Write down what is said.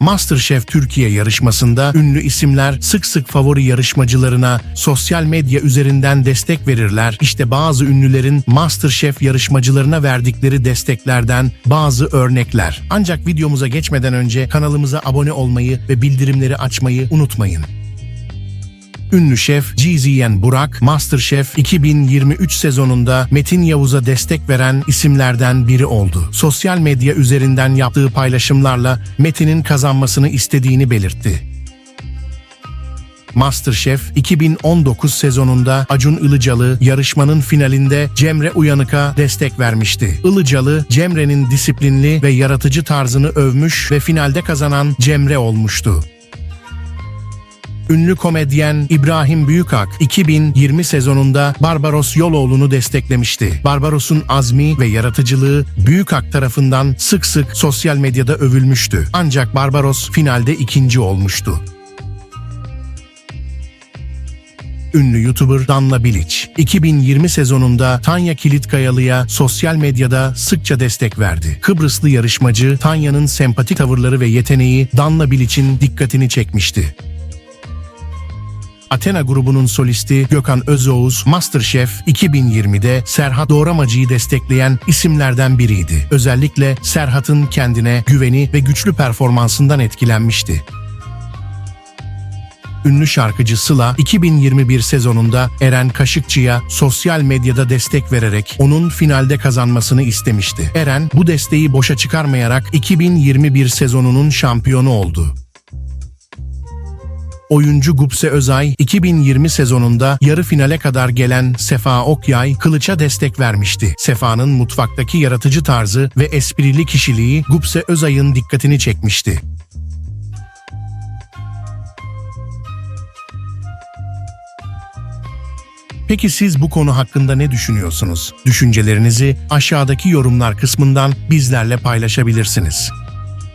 MasterChef Türkiye yarışmasında ünlü isimler sık sık favori yarışmacılarına sosyal medya üzerinden destek verirler. İşte bazı ünlülerin MasterChef yarışmacılarına verdikleri desteklerden bazı örnekler. Ancak videomuza geçmeden önce kanalımıza abone olmayı ve bildirimleri açmayı unutmayın. Ünlü şef GZN Burak, MasterChef 2023 sezonunda Metin Yavuz'a destek veren isimlerden biri oldu. Sosyal medya üzerinden yaptığı paylaşımlarla Metin'in kazanmasını istediğini belirtti. MasterChef 2019 sezonunda Acun Ilıcalı yarışmanın finalinde Cemre Uyanık'a destek vermişti. Ilıcalı, Cemre'nin disiplinli ve yaratıcı tarzını övmüş ve finalde kazanan Cemre olmuştu. Ünlü komedyen İbrahim Büyükak 2020 sezonunda Barbaros Yoloğlu'nu desteklemişti. Barbaros'un azmi ve yaratıcılığı Büyükak tarafından sık sık sosyal medyada övülmüştü. Ancak Barbaros finalde ikinci olmuştu. Ünlü YouTuber Danla Bilic, 2020 sezonunda Tanya Kilitkayalı'ya sosyal medyada sıkça destek verdi. Kıbrıslı yarışmacı Tanya'nın sempatik tavırları ve yeteneği Danla Bilic'in dikkatini çekmişti. Athena grubunun solisti Gökhan Özoğuz, MasterChef 2020'de Serhat Doğramacı'yı destekleyen isimlerden biriydi. Özellikle Serhat'ın kendine güveni ve güçlü performansından etkilenmişti. Ünlü şarkıcı Sıla 2021 sezonunda Eren Kaşıkçı'ya sosyal medyada destek vererek onun finalde kazanmasını istemişti. Eren bu desteği boşa çıkarmayarak 2021 sezonunun şampiyonu oldu. Oyuncu Gupse Özay 2020 sezonunda yarı finale kadar gelen Sefa Okyay Kılıç'a destek vermişti. Sefa'nın mutfaktaki yaratıcı tarzı ve esprili kişiliği Gupse Özay'ın dikkatini çekmişti. Peki siz bu konu hakkında ne düşünüyorsunuz? Düşüncelerinizi aşağıdaki yorumlar kısmından bizlerle paylaşabilirsiniz.